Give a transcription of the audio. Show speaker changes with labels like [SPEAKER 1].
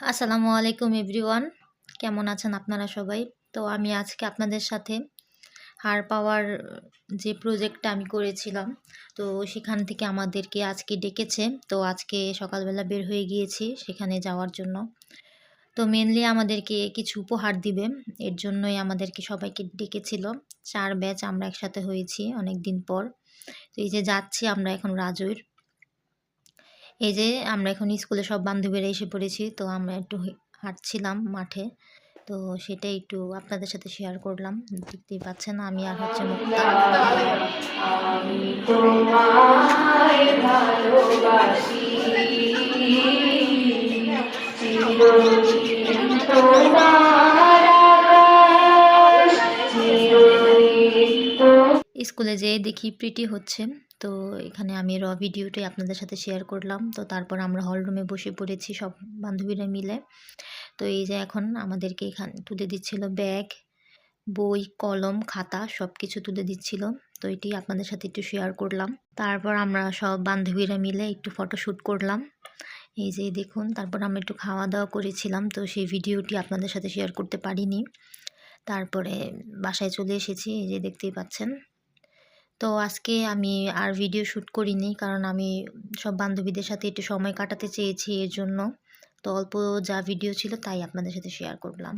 [SPEAKER 1] আসসালামু আলাইকুম এভরিওয়ান। কেমন আছেন আপনারা সবাই? তো আমি আজকে আপনাদের সাথে হার পাওয়ার, যে প্রজেক্টটা আমি করেছিলাম, তো সেখান থেকে আমাদেরকে আজকে ডেকেছে। তো আজকে সকালবেলা বের হয়ে গিয়েছি সেখানে যাওয়ার জন্য। তো মেনলি আমাদেরকে কিছু উপহার দিবে। এর জন্যই আমাদেরকে সবাইকে ডেকেছিল। চার ব্যাচ আমরা একসাথে হয়েছি অনেক দিন পর। তো এই যে যাচ্ছি আমরা এখন রাজৈর। এই যে আমরা এখন স্কুলে সব বান্ধবীরা এসে পড়েছি, তো আমরা একটু হাঁটছিলাম মাঠে। তো সেটাই একটু আপনাদের সাথে শেয়ার করলাম। দেখতেই পাচ্ছেন আমি আর হচ্ছে স্কুলে যেয়ে দেখি প্রিটি হচ্ছে। তো এখানে আমি র ভিডিওটাই আপনাদের সাথে শেয়ার করলাম। তো তারপর আমরা হলরুমে বসে পড়েছি সব বান্ধবীরা মিলে। তো এই যে এখন আমাদেরকে এখানে তুলে দিচ্ছিল ব্যাগ বই, কলম, খাতা সব কিছু তুলে দিচ্ছিল। তো এটি আপনাদের সাথে একটু শেয়ার করলাম। তারপর আমরা সব বান্ধবীরা মিলে একটু ফটোশ্যুট করলাম। এই যে দেখুন, তারপর আমরা একটু খাওয়া দাওয়া করেছিলাম। তো সেই ভিডিওটি আপনাদের সাথে শেয়ার করতে পারিনি। তারপরে বাসায় চলে এসেছি। এই যে দেখতেই পাচ্ছেন। তো আজকে আমি আর ভিডিও শ্যুট করিনি কারণ আমি সব বান্ধবীদের সাথে একটু সময় কাটাতে চেয়েছি এর জন্য। তো অল্প যা ভিডিও ছিল তাই আপনাদের সাথে শেয়ার করলাম।